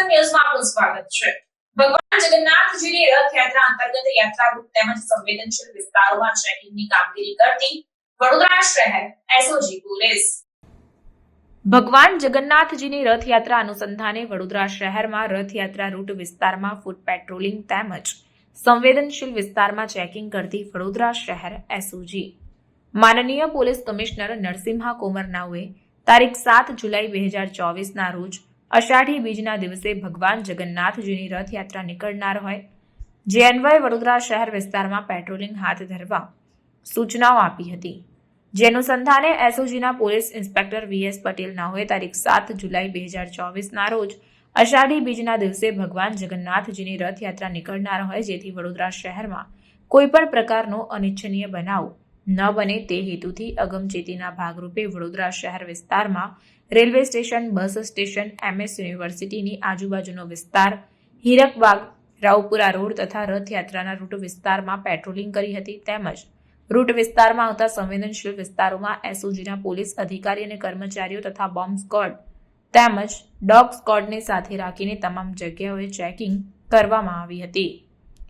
આપનું સ્વાગત છે. ભગવાન જગન્નાથજીની રથયાત્રા અંતર્ગત યાત્રા ગ્રુપ તેમજ સંવેદનશીલ વિસ્તારોમાં ચેકિંગની કામગીરી કરતી વડોદરા શહેર એસઓજી પોલીસ. ભગવાન જગન્નાથજીની રથયાત્રા અનુસંધાને વડોદરા શહેરમાં રથયાત્રા રૂટ વિસ્તારમાં ફૂટ પેટ્રોલિંગ તેમજ સંવેદનશીલ વિસ્તારમાં ચેકિંગ કરતી વડોદરા શહેર એસઓજી. માનનીય પોલીસ કમિશનર નરસિંહા કોમરનાઓએ તારીખ સાત જુલાઈ બે હજાર ચોવીસના રોજ અષાઢી બીજના દિવસે ભગવાન જગન્નાથજીની રથયાત્રા નીકળનાર હોય. જે અન્વયે વડોદરા શહેર વિસ્તારમાં પેટ્રોલિંગ હાથ ધરવા સૂચનાઓ આપી હતી. જે અનુસંધાને એસઓજીના પોલીસ ઇન્સ્પેક્ટર વીએસ પટેલ નાઓએ તારીખ સાત જુલાઈ બે હજાર ચોવીસના રોજ અષાઢી બીજના દિવસે ભગવાન જગન્નાથજીની રથયાત્રા નીકળનાર હોય, જેથી વડોદરા શહેરમાં કોઈપણ પ્રકારનો અનિચ્છનીય બનાવ ન બને તે હેતુથી અગમચેતીના ભાગરૂપે વડોદરા શહેર વિસ્તારમાં railway station, bus station, M યુનિવર્સિટીની આજુબાજુનો વિસ્તાર, હીરકબાગ, રાવપુરા રોડ તથા રથયાત્રાના રૂટ વિસ્તારમાં પેટ્રોલિંગ કરી હતી તેમજ રૂટ વિસ્તારમાં આવતા સંવેદનશીલ વિસ્તારોમાં એસઓજીના પોલીસ અધિકારી અને કર્મચારીઓ તથા બોમ્બ સ્કોડ તેમજ ડોગ સ્કોડને સાથે રાખીને તમામ જગ્યાઓએ ચેકિંગ કરવામાં આવી હતી.